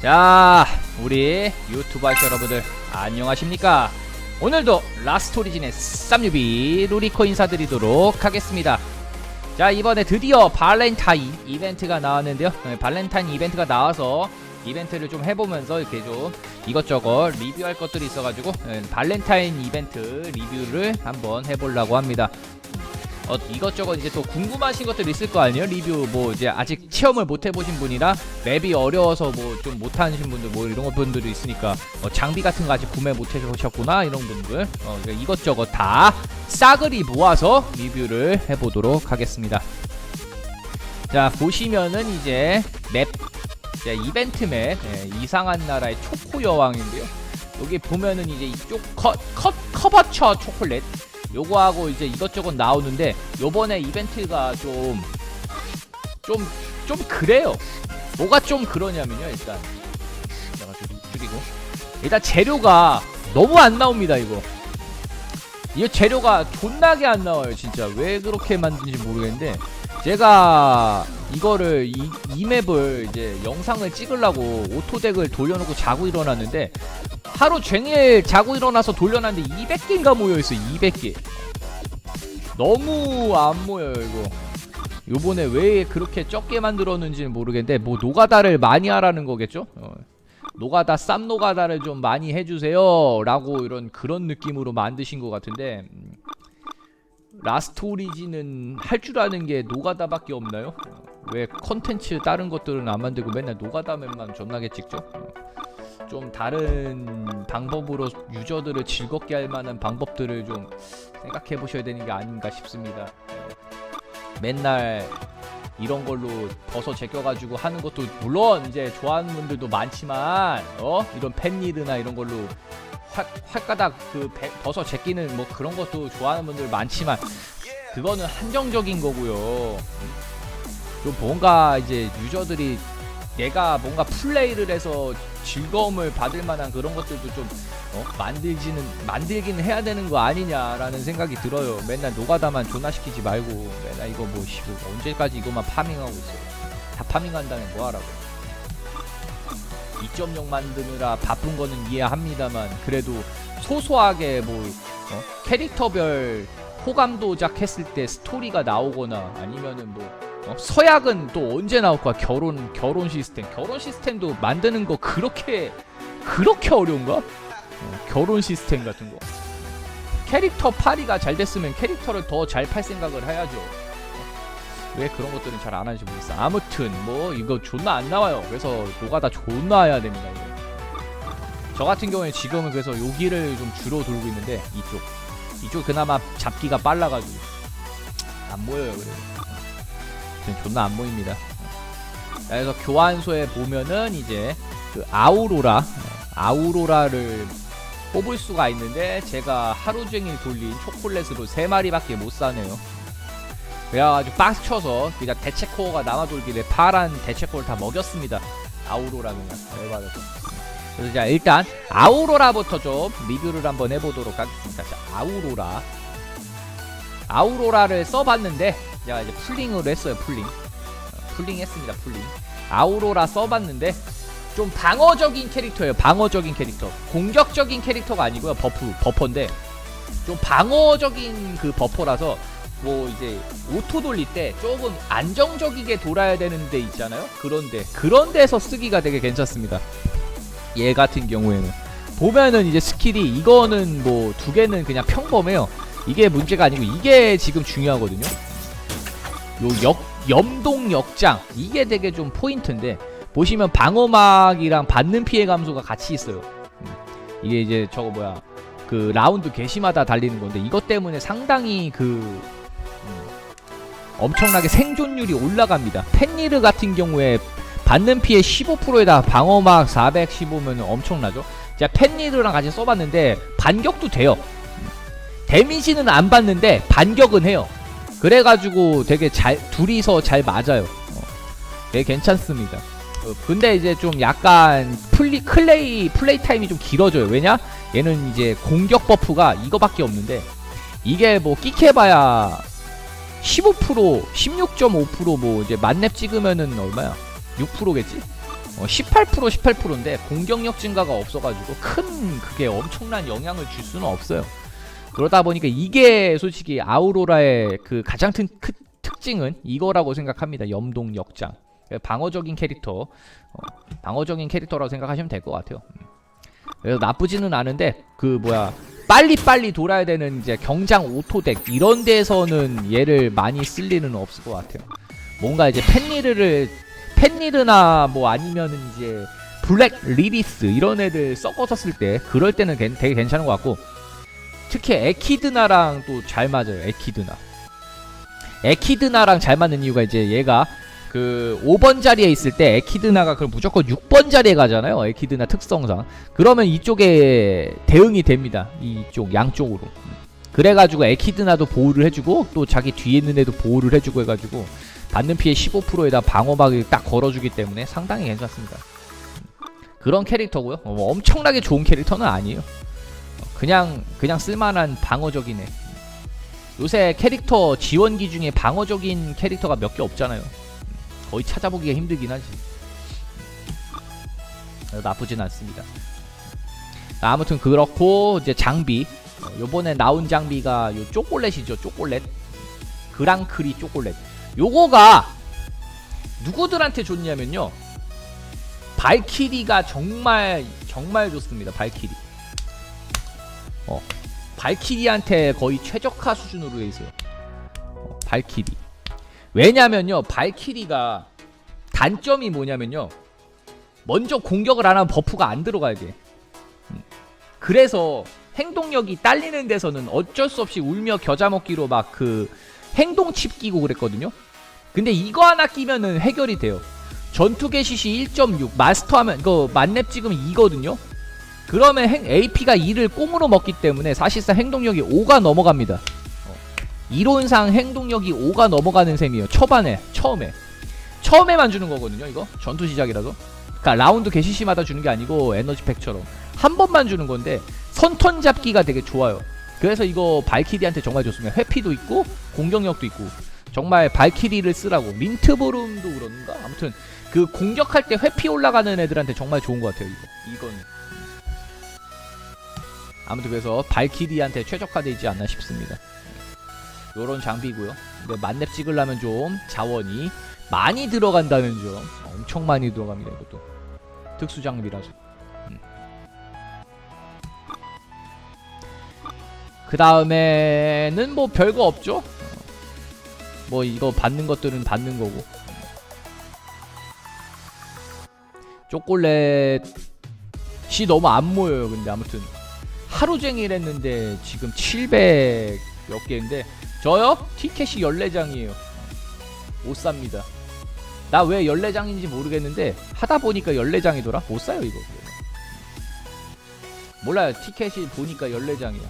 자, 우리 하시 여러분들 안녕하십니까? 오늘도 라스트 오리진의 쌈유비 루리코 인사드리도록 하겠습니다. 자, 이번에 드디어 발렌타인 이벤트가 나왔는데요. 네, 발렌타인 이벤트가 나와서 이벤트를 좀 해보면서 이렇게 좀 이것저것 리뷰할 것들이 있어가지고 네, 발렌타인 이벤트 리뷰를 한번 해보려고 합니다. 어, 이것저것 이제 또 궁금하신 것들 있을 거 아니에요? 리뷰 뭐 이제 아직 체험을 못 해보신 분이나 맵이 어려워서 뭐 좀 못하신 분들 뭐 이런 분들도 있으니까 어, 장비 같은 거 아직 구매 못 해보셨구나 이런 분들 어, 그러니까 이것저것 다 싸그리 모아서 리뷰를 해보도록 하겠습니다. 자 보시면은 이제 맵 이제 이벤트 맵 예, 이상한 나라의 초코 여왕인데요. 여기 보면은 이제 이쪽 컷, 컷 커버처 초콜릿 요거하고 이제 이것저것 나오는데 요번에 이벤트가 좀 좀 좀 그래요. 뭐가 좀 그러냐면요. 일단 내가 좀 줄이고 일단 재료가 너무 안 나옵니다. 이거 이 재료가 존나게 안 나와요. 진짜 왜 그렇게 만든지 모르겠는데 제가 이거를 이, 이 맵을 이제 영상을 찍으려고 오토덱을 돌려놓고 자고 일어났는데 하루 종일 자고 일어나서 돌려놨는데 200개인가 모여있어 200개 너무 안 모여요 이거 요번에 왜 그렇게 적게 만들었는지는 모르겠는데 뭐 노가다를 많이 하라는 거겠죠 어. 노가다 쌈 노가다를 좀 많이 해주세요 라고 이런 그런 느낌으로 만드신 것 같은데 음, 라스트 오리진은 할줄 아는 게 노가다밖에 없나요? 어, 왜 컨텐츠 다른 것들은 안 만들고 맨날 노가다맨만 존나게 찍죠? 어. 좀 다른 방법으로 유저들을 즐겁게 할 만한 방법들을 좀 생각해 보셔야 되는 게 아닌가 싶습니다. 어. 맨날 이런 걸로 벗어 제껴가지고 하는 것도 물론 이제 좋아하는 분들도 많지만 어 이런 팬일이나 이런 걸로 활, 활가닥 그 배- 벗어 제끼는 뭐 그런 것도 좋아하는 분들 많지만 그거는 한정적인 거고요. 좀 뭔가 이제 유저들이 내가 뭔가 플레이를 해서 즐거움을 받을 만한 그런 것들도 좀 어? 만들지는 만들기는 해야 되는 거 아니냐라는 생각이 들어요. 맨날 노가다만 존나시키지 말고 맨날 이거 뭐 씨, 언제까지 이것만 파밍하고 있어. 다 파밍한다면 뭐 하라고. 2.0 만드느라 바쁜 거는 이해합니다만 그래도 소소하게 뭐 어? 캐릭터별 호감도작 했을 때 스토리가 나오거나 아니면은 뭐 어? 서약은 또 언제 나올 거야 결혼 결혼 시스템 결혼 시스템도 만드는 거 그렇게 그렇게 어려운가? 어, 결혼 시스템 같은 거 캐릭터 파리가 잘 됐으면 캐릭터를 더 잘 팔 생각을 해야죠. 어, 왜 그런 것들은 잘 안 하는지 모르겠어. 아무튼 뭐 이거 존나 안 나와요. 그래서 노가다 존나 해야 됩니다. 이거. 저 같은 경우에 지금은 그래서 여기를 좀 주로 돌고 있는데 이쪽 이쪽 그나마 잡기가 빨라가지고 안 보여요. 그래 서 지금 존나 안 보입니다. 자, 그래서 교환소에 보면은 이제 그 아우로라 어, 아우로라를 뽑을 수가 있는데 제가 하루 종일 돌린 초콜릿으로 세 마리밖에 못 사네요. 그래가지고 박스 쳐서 그냥 대체코어가 남아 돌길래 파란 대체코어를 다 먹였습니다. 아우로라 그냥 열받아서. 그래서 자 일단 아우로라부터 좀 리뷰를 한번 해보도록 하겠습니다. 자 아우로라 아우로라를 써봤는데 제가 이제 풀링으로 했어요 풀링. 어, 풀링 했습니다 풀링. 아우로라 써봤는데 좀 방어적인 캐릭터예요 방어적인 캐릭터. 공격적인 캐릭터가 아니고요 버프 버퍼인데 좀 방어적인 그 버퍼라서 뭐 이제 오토 돌릴 때 조금 안정적이게 돌아야 되는 데 있잖아요? 그런데 그런 데서 쓰기가 되게 괜찮습니다. 얘 같은 경우에는. 보면은 이제 스킬이 이거는 뭐 두 개는 그냥 평범해요. 이게 문제가 아니고 이게 지금 중요하거든요 요 역, 염동 역장 이게 되게 좀 포인트인데 보시면 방어막이랑 받는 피해 감소가 같이 있어요. 음, 이게 이제 저거 뭐야 그 라운드 개시마다 달리는 건데 이것 때문에 상당히 그 음, 엄청나게 생존율이 올라갑니다. 펜리르 같은 경우에 받는 피해 15%에다 방어막 415면 엄청나죠. 제가 펜리르랑 같이 써봤는데 반격도 돼요. 음, 데미지는 안 받는데 반격은 해요. 그래가지고 되게 잘 둘이서 잘 맞아요. 어, 되게 괜찮습니다. 어, 근데 이제 좀 약간 플리 클레이 플레이 타임이 좀 길어져요. 왜냐? 얘는 이제 공격 버프가 이거밖에 없는데 이게 뭐 끼케봐야 15% 16.5%뭐 이제 만렙 찍으면은 얼마야? 6%겠지? 어, 18% 18%인데 공격력 증가가 없어가지고 큰 그게 엄청난 영향을 줄 수는 없어요. 그러다 보니까 이게 솔직히 아우로라의 그 가장 큰 크- 특징은 이거라고 생각합니다. 염동 역장. 방어적인 캐릭터, 어, 방어적인 캐릭터라고 생각하시면 될 것 같아요. 음. 그래서 나쁘지는 않은데 그 뭐야 빨리 빨리 돌아야 되는 이제 경장 오토덱 이런 데서는 얘를 많이 쓸 일은 없을 것 같아요. 뭔가 이제 펜리르를 펜리르나 뭐 아니면은 이제 블랙 리리스 이런 애들 섞어서 쓸 때 그럴 때는 괜- 되게 괜찮은 것 같고 특히 에키드나랑 또 잘 맞아요. 에키드나. 에키드나랑 잘 맞는 이유가 이제 얘가 그 5번 자리에 있을 때 에키드나가 그럼 무조건 6번 자리에 가잖아요. 에키드나 특성상. 그러면 이쪽에 대응이 됩니다. 이쪽 양쪽으로. 그래가지고 에키드나도 보호를 해주고 또 자기 뒤에 있는 애도 보호를 해주고 해가지고 받는 피해 15%에다 방어막을 딱 걸어주기 때문에 상당히 괜찮습니다. 그런 캐릭터고요. 어, 뭐 엄청나게 좋은 캐릭터는 아니에요. 어, 그냥 그냥 쓸만한 방어적인 애. 요새 캐릭터 지원기 중에 방어적인 캐릭터가 몇 개 없잖아요. 거의 찾아보기가 힘들긴 하지. 어, 나쁘진 않습니다. 아무튼 그렇고 이제 장비 어, 요번에 나온 장비가 요 초콜릿이죠 초콜릿 그랑크리 초콜릿 요거가 누구들한테 좋냐면요 발키리가 정말 정말 좋습니다 발키리 어 발키리한테 거의 최적화 수준으로 돼 있어요 어, 발키리 왜냐면요 발키리가 단점이 뭐냐면요 먼저 공격을 안 하면 버프가 안 들어가야 돼 음. 그래서 행동력이 딸리는 데서는 어쩔 수 없이 울며 겨자 먹기로 막 그 행동 칩 끼고 그랬거든요. 근데 이거 하나 끼면은 해결이 돼요. 전투 개시시 1.6 마스터하면 그 만렙 찍으면 2거든요. 그러면 행, AP가 2를 꽁으로 먹기 때문에 사실상 행동력이 5가 넘어갑니다. 어. 이론상 행동력이 5가 넘어가는 셈이에요. 초반에 처음에 처음에만 주는 거거든요. 이거 전투 시작이라서. 그러니까 라운드 개시시마다 주는 게 아니고 에너지팩처럼 한 번만 주는 건데 선턴 잡기가 되게 좋아요. 그래서 이거 발키리한테 정말 좋습니다. 회피도 있고 공격력도 있고 정말 발키리를 쓰라고 민트보름도 그런가 아무튼 그 공격할 때 회피 올라가는 애들한테 정말 좋은 것 같아요. 이거 이건 아무튼 그래서 발키리한테 최적화되어 있지 않나 싶습니다. 요런 장비고요. 근데 만렙 찍으려면 좀 자원이 많이 들어간다는 점 엄청 많이 들어갑니다. 이것도 특수 장비라서. 그 다음에는 뭐 별거 없죠. 뭐 이거 받는 것들은 받는 거고. 초콜릿이 너무 안 모여요. 근데 아무튼 하루 종일 했는데 지금 700 몇 개인데 저요? 티켓이 14장이에요. 못 삽니다. 나 왜 14장인지 모르겠는데 하다 보니까 14장이더라. 못 사요 이거. 몰라요. 티켓이 보니까 14장이야.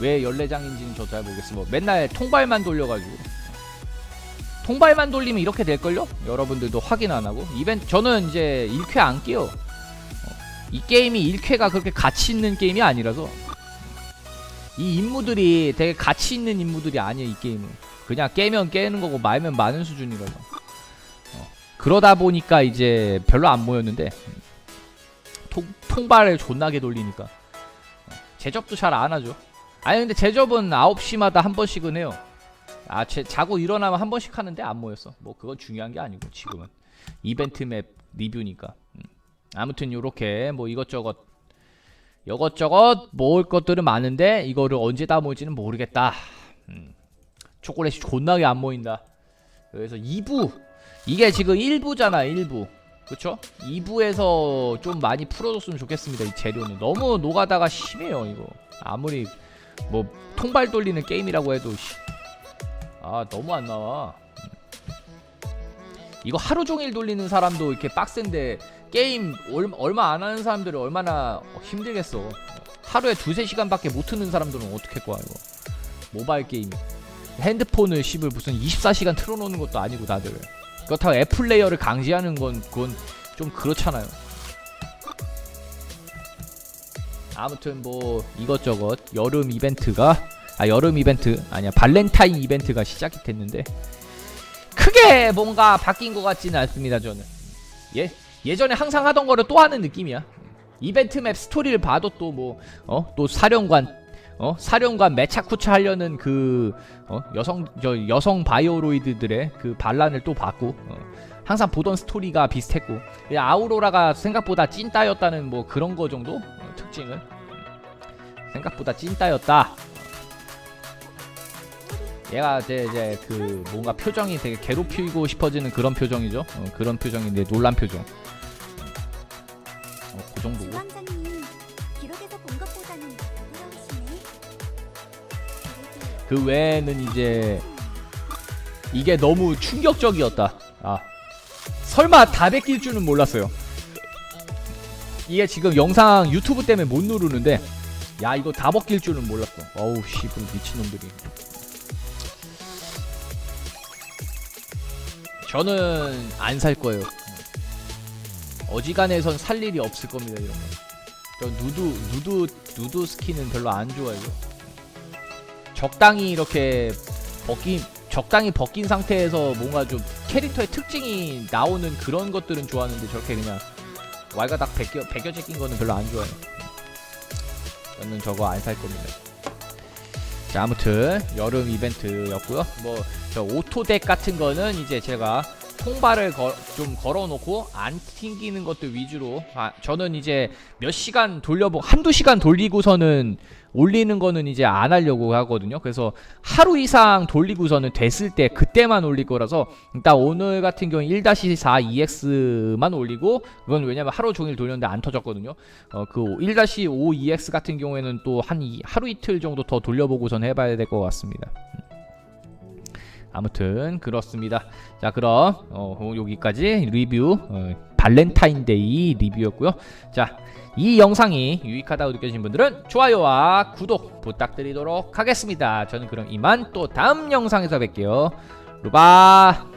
왜 14장인지는 저 잘 모르겠어. 뭐 맨날 통발만 돌려가지고. 통발만 돌리면 이렇게 될걸요? 여러분들도 확인 안 하고. 이벤트, 저는 이제 1쾌 안 깨요. 어, 이 게임이 1쾌가 그렇게 가치 있는 게임이 아니라서. 이 임무들이 되게 가치 있는 임무들이 아니에요, 이 게임은. 그냥 깨면 깨는 거고 말면 많은 수준이라서. 어, 그러다 보니까 이제 별로 안 모였는데. 통, 통발을 존나게 돌리니까. 어, 제접도 잘 안 하죠. 아니 근데 제접은 9시마다 한 번씩은 해요. 아, 제, 자고 일어나면 한 번씩 하는데 안 모였어. 뭐 그건 중요한 게 아니고 지금은 이벤트 맵 리뷰니까. 음. 아무튼 요렇게 뭐 이것저것 이것저것 모을 것들은 많은데 이거를 언제 다 모을지는 모르겠다. 음. 초콜릿이 존나게 안 모인다. 그래서 2부 이게 지금 1부잖아 1부 그쵸? 2부에서 좀 많이 풀어줬으면 좋겠습니다 이 재료는 너무 노가다가 심해요 이거 아무리 뭐 통발 돌리는 게임이라고 해도 씨. 아 너무 안 나와 이거 하루 종일 돌리는 사람도 이렇게 빡센데 게임 얼, 얼마 안 하는 사람들이 얼마나 힘들겠어. 하루에 두세 시간밖에 못 트는 사람들은 어떻게 할 거야 이거? 모바일 게임. 핸드폰을 씹을 무슨 24시간 틀어놓는 것도 아니고 다들. 그렇다고 앱 플레이어를 강제하는 건 그건 좀 그렇잖아요. 아무튼 뭐 이것저것 여름 이벤트가 아 여름 이벤트? 아니야 발렌타인 이벤트가 시작이 됐는데 크게 뭔가 바뀐 것 같지는 않습니다 저는. 예 예전에 항상 하던 거를 또 하는 느낌이야. 이벤트 맵 스토리를 봐도 또 뭐 어? 또 사령관 어? 사령관 매차쿠차 하려는 그 어, 여성 저 여성 바이오로이드들의 그 반란을 또 봤고 어, 항상 보던 스토리가 비슷했고 이 아우로라가 생각보다 찐따였다는 뭐 그런 거 정도? 어, 특징은 생각보다 찐따였다. 얘가 이제 이제 그 뭔가 표정이 되게 괴롭히고 싶어지는 그런 표정이죠. 어, 그런 표정인데 놀란 표정. 어, 그 정도고. 주방장님, 기록에서 본 것보다는 부드러우시네. 그 외에는 이제 이게 너무 충격적이었다. 아 설마 다 베낄 줄은 몰랐어요. 이게 지금 영상 유튜브 때문에 못 누르는데 야 이거 다 벗길 줄은 몰랐어. 어우 씨발 미친놈들이. 저는 안 살 거예요. 어지간해선 살 일이 없을 겁니다 이런 거. 저 누드 누드 누드 스킨은 별로 안 좋아해요. 적당히 이렇게 벗긴 적당히 벗긴 상태에서 뭔가 좀 캐릭터의 특징이 나오는 그런 것들은 좋아하는데 저렇게 그냥 왈가닥 베겨 제낀 거는 별로 안 좋아해요. 저는 저거 안 살 겁니다. 자 아무튼 여름 이벤트였고요. 뭐 저 오토덱 같은 거는 이제 제가 통발을 거- 좀 걸어놓고 안 튕기는 것들 위주로 아, 저는 이제 몇 시간 돌려보 한두 시간 돌리고서는 올리는 거는 이제 안 하려고 하거든요. 그래서 하루 이상 돌리고서는 됐을 때 그때만 올릴 거라서 일단 오늘 같은 경우 1-4 EX만 올리고 그건 왜냐면 하루 종일 돌렸는데 안 터졌거든요. 어, 그1-5 EX 같은 경우에는 또 한 하루 이틀 정도 더 돌려보고선 해봐야 될 것 같습니다. 음. 아무튼 그렇습니다. 자 그럼 어, 여기까지 리뷰 어, 발렌타인데이 리뷰였고요. 자 이 영상이 유익하다고 느껴지신 분들은 좋아요와 구독 부탁드리도록 하겠습니다. 저는 그럼 이만 또 다음 영상에서 뵐게요. 루바